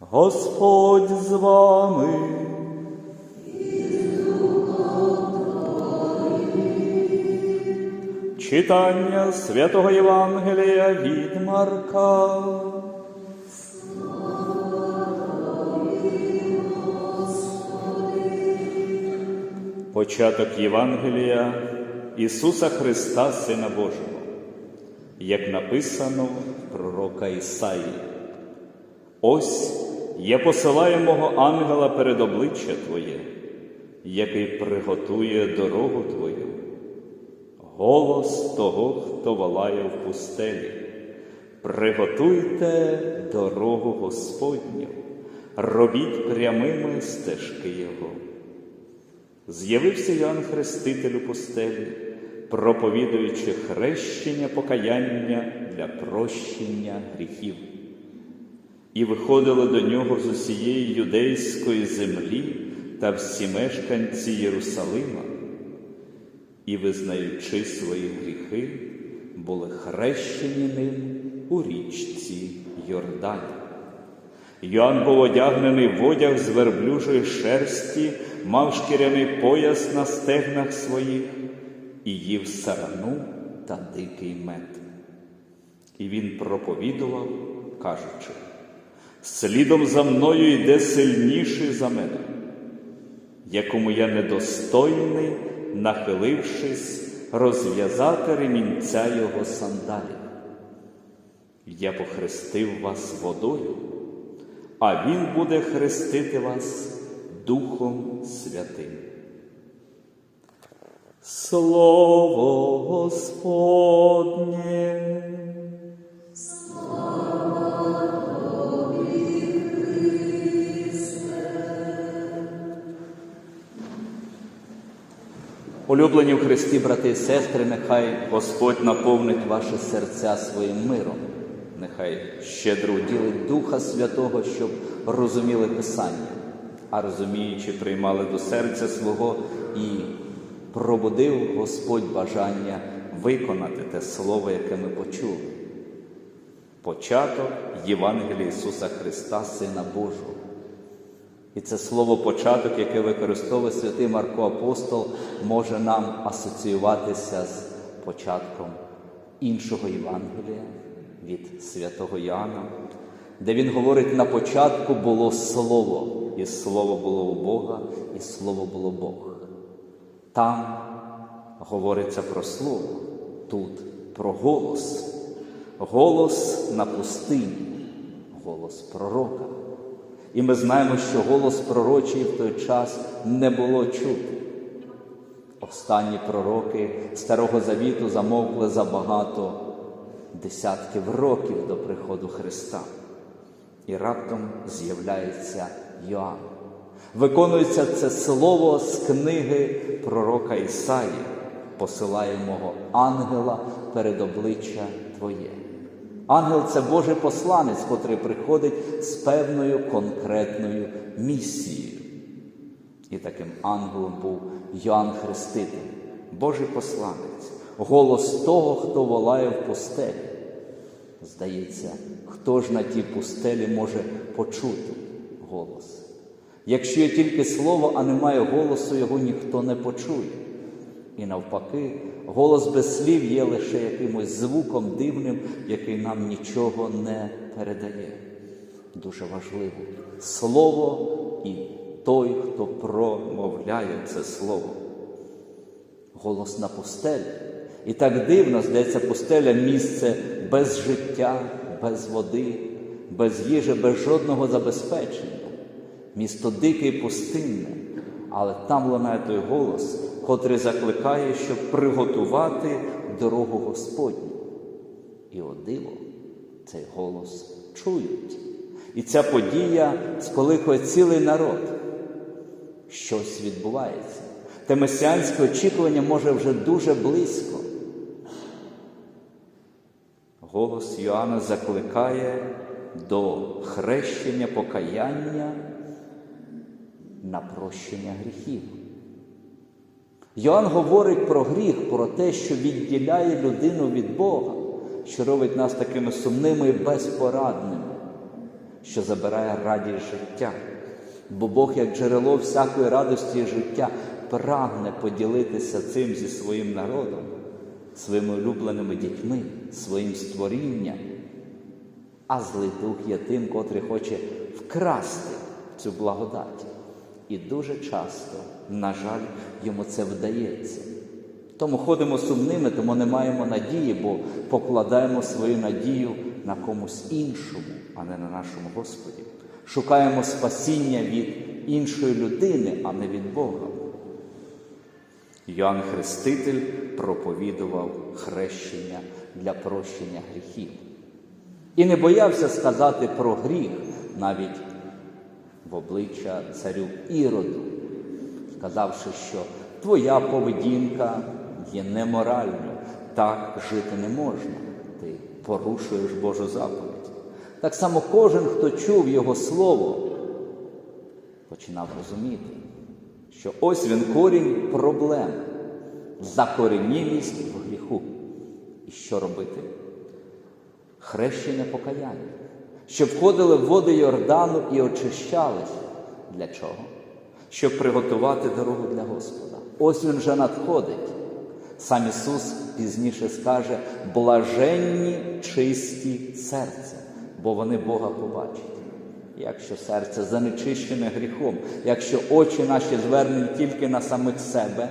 Господь з вами. Читання святого Євангелія від Марка. Початок Євангелія Ісуса Христа, Сина Божого, як написано в пророка Ісаї. Ось я посилаю мого ангела перед обличчя Твоє, який приготує дорогу Твою, голос того, хто волає в пустелі. Приготуйте дорогу Господню, робіть прямими стежки Його. З'явився Йоанн Хреститель у пустелі, проповідуючи хрещення покаяння для прощення гріхів. І виходили до нього з усієї юдейської землі та всі мешканці Єрусалима, і, визнаючи свої гріхи, були хрещені ним у річці Йордані. Йоанн був одягнений в одяг з верблюжої шерсті, мав шкіряний пояс на стегнах своїх і їв сарану та дикий мед. І він проповідував, кажучи, слідом за мною йде сильніший за мене, якому я недостойний, нахилившись, розв'язати ремінця його сандалів. Я похрестив вас водою, а Він буде хрестити вас Духом Святим. Слово Господнє. Улюблені в Христі, брати і сестри, нехай Господь наповнить ваші серця своїм миром, нехай щедро уділить Духа Святого, щоб розуміли Писання, а розуміючи, приймали до серця свого і пробудив Господь бажання виконати те слово, яке ми почули. Початок Євангелія Ісуса Христа, Сина Божого. І це слово початок, яке використовує святий Марко Апостол, може нам асоціюватися з початком іншого Євангелія від святого Іоанна, де він говорить: на початку було слово, і слово було у Бога, і слово було Бог. Там говориться про слово, тут про голос, голос на пустині, голос пророка. І ми знаємо, що голос пророчий в той час не було чути. Останні пророки Старого Завіту замовкли за багато десятків років до приходу Христа. І раптом з'являється Йоанн. Виконується це слово з книги пророка Ісаї, посилає мого ангела перед обличчя Твоє. Ангел це Божий посланець, котрий приходить з певною конкретною місією. І таким ангелом був Йоанн Хреститель, Божий посланець, голос того, хто волає в пустелі. Здається, хто ж на тій пустелі може почути голос? Якщо є тільки слово, а немає голосу, його ніхто не почує. І навпаки, голос без слів є лише якимось звуком дивним, який нам нічого не передає. Дуже важливо слово і той, хто промовляє це слово. Голос на пустелі. І так дивно, здається, пустеля місце без життя, без води, без їжі, без жодного забезпечення. Місто дике і пустинне, але там лунає той голос, котрий закликає, щоб приготувати дорогу Господню. І о диво, цей голос чують. І ця подія сколихує цілий народ. Щось відбувається. Те месіанське очікування може вже дуже близько. Голос Йоанна закликає до хрещення покаяння на прощення гріхів. Йоанн говорить про гріх, про те, що відділяє людину від Бога, що робить нас такими сумними і безпорадними. що забирає радість життя. Бо Бог, як джерело всякої радості і життя, прагне поділитися цим зі своїм народом, своїми улюбленими дітьми, своїм створінням. А злий дух є тим, котрий хоче вкрасти цю благодать. І дуже часто, на жаль, йому це вдається. Тому ходимо сумними, тому не маємо надії, бо покладаємо свою надію на комусь іншому, а не на нашому Господі. Шукаємо спасіння від іншої людини, а не від Бога. Йоанн Хреститель проповідував хрещення для прощення гріхів. І не боявся сказати про гріх навіть в обличчя царю Іроду, сказавши, що твоя поведінка є неморальною, так жити не можна, ти порушуєш Божу заповідь. Так само кожен, хто чув Його Слово, починав розуміти, що ось він корінь проблем, закоренілість в гріху. І що робити? Хрещення покаяння, щоб входили в води Йордану і очищалися. Для чого? Щоб приготувати дорогу для Господа. Ось він вже надходить. Сам Ісус пізніше скаже: блаженні чисті серця, бо вони Бога побачать. Якщо серце занечищене гріхом, якщо очі наші звернені тільки на самих себе,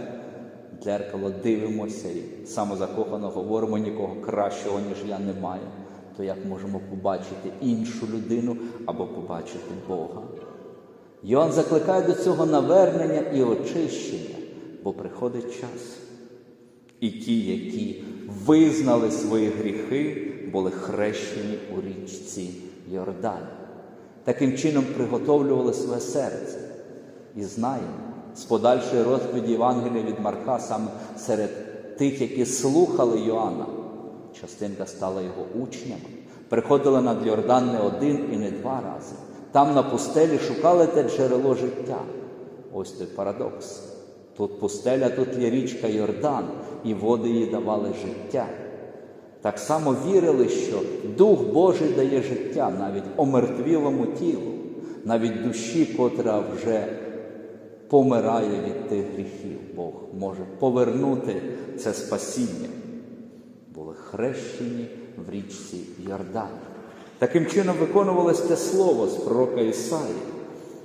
дзеркало дивимося і самозакохано говоримо нікого кращого, ніж я немає, то як можемо побачити іншу людину або побачити Бога? Йоанн закликає до цього навернення і очищення, бо приходить час. І ті, які визнали свої гріхи, були хрещені у річці Йордан. Таким чином приготовлювали своє серце. І знаємо, з подальшої розповіді Євангелія від Марка, саме серед тих, які слухали Йоанна, частинка стала його учнями, приходили над Йордан не один і не два рази. Там на пустелі шукали те джерело життя. Ось той парадокс. Тут пустеля, тут є річка Йордан, і води їй давали життя. Так само вірили, що Дух Божий дає життя навіть омертвілому тілу, навіть душі, котра вже помирає від тих гріхів. Бог може повернути це спасіння. Хрещені в річці Йордан. Таким чином виконувалось те слово з пророка Ісаї,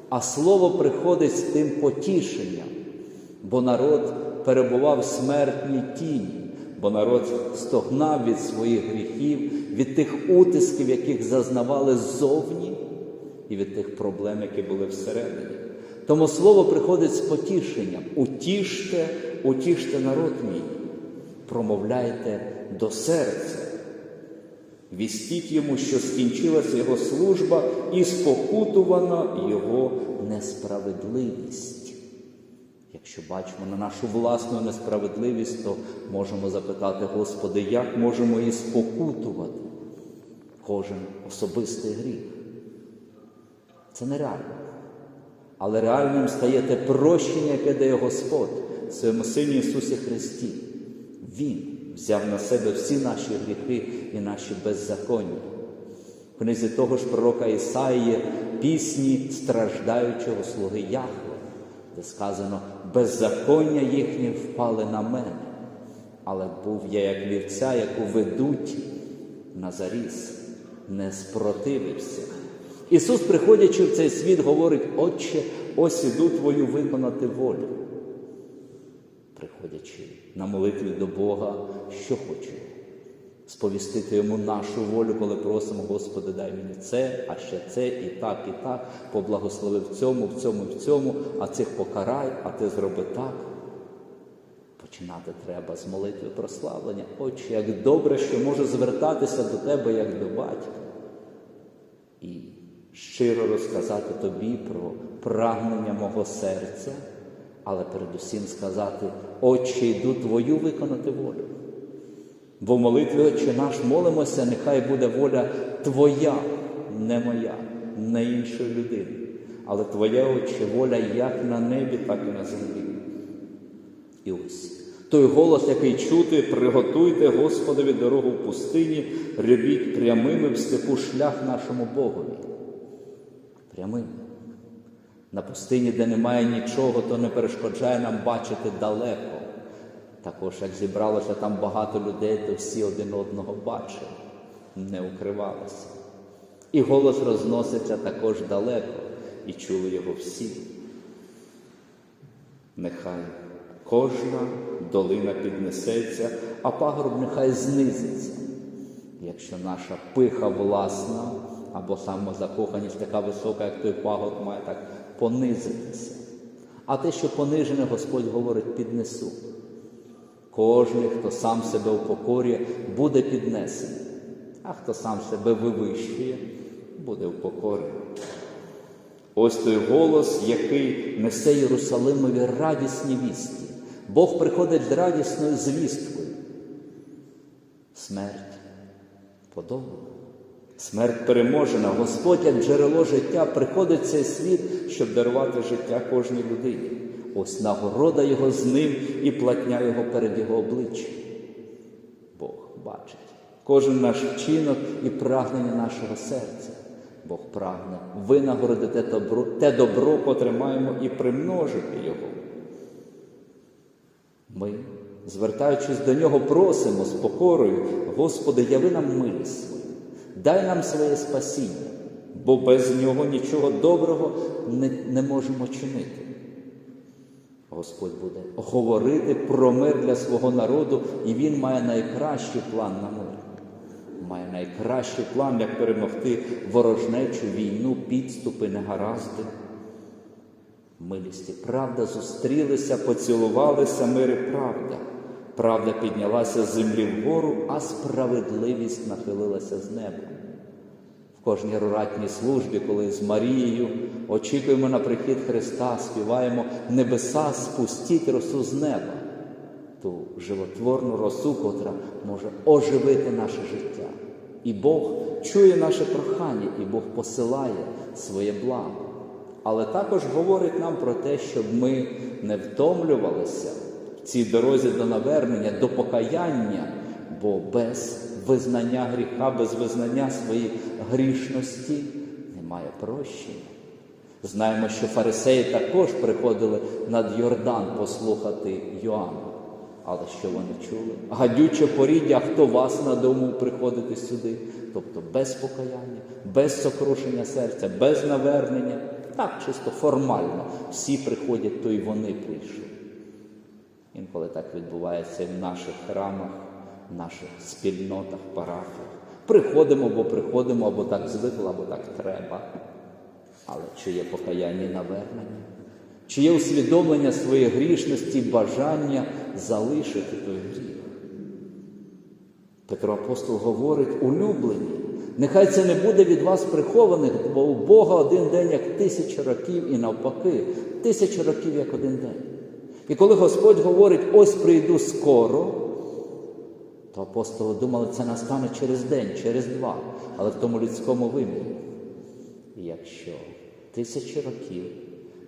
а слово приходить з тим потішенням, бо народ перебував в смертній тіні, бо народ стогнав від своїх гріхів, від тих утисків, яких зазнавали ззовні, і від тих проблем, які були всередині. Тому слово приходить з потішенням. Утіште, утіште народ мій, промовляйте до серця. Вістіть йому, що скінчилася його служба і спокутувана його несправедливість. Якщо бачимо на нашу власну несправедливість, то можемо запитати, Господи, як можемо її спокутувати? Кожен особистий гріх. Це нереально. Але реальним стає те прощення, яке дає Господь своєму Сині Ісусі Христі. Він взяв на себе всі наші гріхи і наші беззаконня. В книзі того ж пророка Ісаїї пісні страждаючого слуги Яхве, де сказано, беззаконня їхні впали на мене, але був я як вівця, яку ведуть на заріз, не спротивився. Ісус, приходячи в цей світ, говорить, Отче, ось іду твою виконати волю. Приходячи на молитві до Бога, що хочу? Сповістити йому нашу волю, коли просимо, Господи, дай мені це, а ще це, і так, і так, поблагослови в цьому, в цьому, в цьому, а цих покарай, а ти зроби так. Починати треба з молитви прославлення. Отче, як добре, що можу звертатися до Тебе, як до батька. І щиро розказати тобі про прагнення мого серця, але передусім сказати, Отче, йду Твою виконати волю. Бо в молитві Отче наш молимося, нехай буде воля Твоя, не моя, не іншої людини. Але Твоя Отче, воля як на небі, так і на землі. І ось той голос, який чути, приготуйте Господові дорогу в пустині, робіть прямими в степу шлях нашому Богові. прямим. На пустині, де немає нічого, то не перешкоджає нам бачити далеко. Також, як зібралося там багато людей, то всі один одного бачили, не укривалися. І голос розноситься також далеко, і чули його всі. Нехай кожна долина піднесеться, а пагорб нехай знизиться. Якщо наша пиха власна або самозакоханість така висока, як той пагорб, має так понизитися. А те, що понижене, Господь говорить, піднесу. Кожний, хто сам себе упокорює, буде піднесений, а хто сам себе вивищує, буде упокорений. Ось той голос, який несе Єрусалимові радісні вісті. Бог приходить з радісною звісткою. Смерть подолана. Смерть переможена. Господь, як джерело життя, приходить цей світ, щоб дарувати життя кожній людині. Ось нагорода його з ним і платня його перед його обличчям. Бог бачить кожен наш вчинок і прагнення нашого серця. Бог прагне винагородити добро, те добро, котре маємо, і примножити його. Ми, звертаючись до нього, просимо з покорою, Господи, яви нам милість дай нам своє спасіння, бо без нього нічого доброго не, не можемо чинити. Господь буде говорити про мир для свого народу, і Він має найкращий план на мир. Має найкращий план, як перемогти ворожнечу, війну, підступи, негаразди. Милість і правда зустрілися, поцілувалися мир і правда. Правда піднялася з землі вгору, а справедливість нахилилася з неба. В кожній руратній службі, коли з Марією очікуємо на прихід Христа, співаємо небеса спустіть росу з неба, ту животворну росу, котра може оживити наше життя. І Бог чує наше прохання, і Бог посилає своє благо. Але також говорить нам про те, щоб ми не втомлювалися цій дорозі до навернення, до покаяння, бо без визнання гріха, без визнання своєї грішності немає прощення. Знаємо, що фарисеї також приходили над Йордан послухати Йоанна. Але що вони чули? Гадюче поріддя, хто вас надумав приходити сюди, тобто без покаяння, без сокрушення серця, без навернення. Так, чисто формально всі приходять, то й вони прийшли. Інколи так відбувається і в наших храмах, в наших спільнотах, парафіях. Приходимо, бо приходимо, або так звикли, або так треба. Але чи є покаяння і навернення? Чи є усвідомлення своєї грішності, бажання залишити той гріх? Петро апостол говорить, улюблені, нехай це не буде від вас прихованих, бо у Бога один день як тисяча років і навпаки, тисяча років як один день. І коли Господь говорить, ось прийду скоро, то апостоли думали, це настане через день, через два, але в тому людському вимірі. Якщо тисячі років,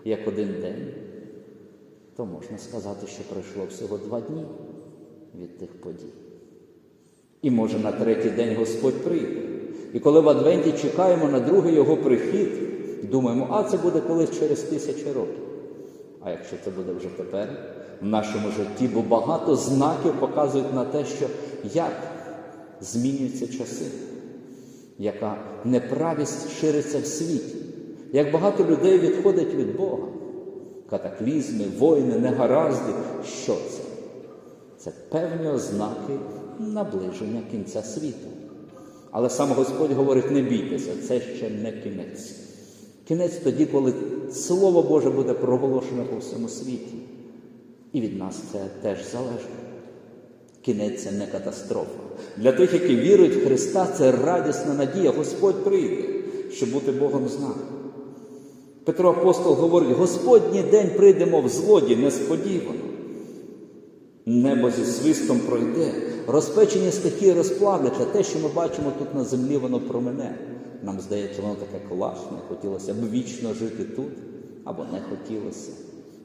як один день, то можна сказати, що пройшло всього два дні від тих подій. І може на третій день Господь прийде. І коли в Адвенті чекаємо на другий його прихід, думаємо, а це буде колись через тисячі років. А якщо це буде вже тепер в нашому житті, бо багато знаків показують на те, що як змінюються часи, яка неправість шириться в світі, як багато людей відходить від Бога. Катаклізми, війни, негаразди. Що це? Це певні ознаки наближення кінця світу. Але сам Господь говорить: не бійтеся, це ще не кінець. Кінець тоді, коли Слово Боже буде проголошено по всьому світі. І від нас це теж залежить. Кінець це не катастрофа. Для тих, які вірують в Христа, це радісна надія. Господь прийде, щоб бути Богом з нами. Петро Апостол говорить: Господній день прийдемо в злоді несподівано. Небо зі свистом пройде, розпечені стихії розплавляться. Те, що ми бачимо тут на землі, воно промене. Нам здається, воно таке класне, хотілося б вічно жити тут, або не хотілося.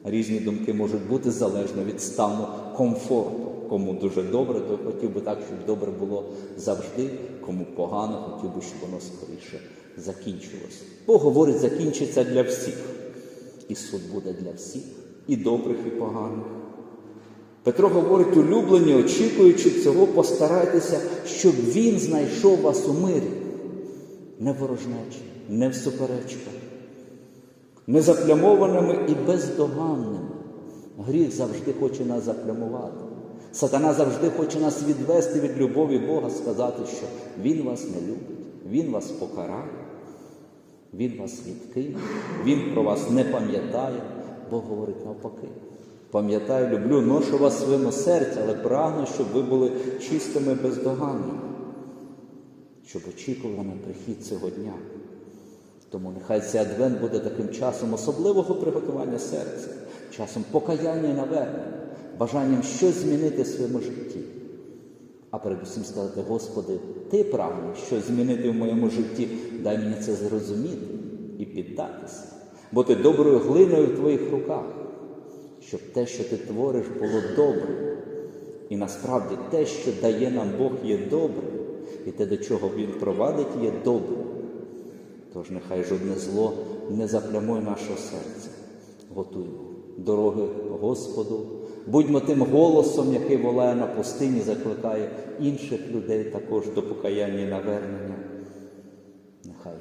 Різні думки можуть бути залежно від стану комфорту. Кому дуже добре, то хотів би так, щоб добре було завжди, кому погано, хотів би, щоб воно скоріше закінчилось. Бог говорить, закінчиться для всіх. І суд буде для всіх, і добрих, і поганих. Петро говорить, улюблені, очікуючи цього, постарайтеся, щоб він знайшов вас у мирі, не ворожнечі, не в суперечках, не заплямованими і бездоганними. Гріх завжди хоче нас заплямувати. Сатана завжди хоче нас відвести від любові Бога, сказати, що Він вас не любить, Він вас покарає, Він вас відкине, Він про вас не пам'ятає. Бог говорить навпаки. Пам'ятаю, люблю, ношу вас своєму серці, але прагну, щоб ви були чистими бездоганними, щоб очікували на прихід цього дня. Тому нехай цей адвент буде таким часом особливого приготування серця, часом покаяння і навернення, бажанням щось змінити в своєму житті. А передусім сказати, Господи, Ти прагнеш щось змінити в моєму житті, дай мені це зрозуміти і піддатися, бути доброю глиною в Твоїх руках, щоб те, що ти твориш, було добре. І насправді те, що дає нам Бог, є добре, і те, до чого Він провадить, є добре. Тож нехай жодне зло не заплямує нашого серця. Готуймо дороги Господу, будьмо тим голосом, який волає на пустині, закликає інших людей також до покаяння і навернення. Нехай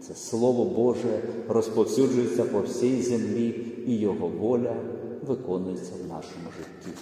це Слово Боже розповсюджується по всій землі, і Його воля виконується в нашому житті.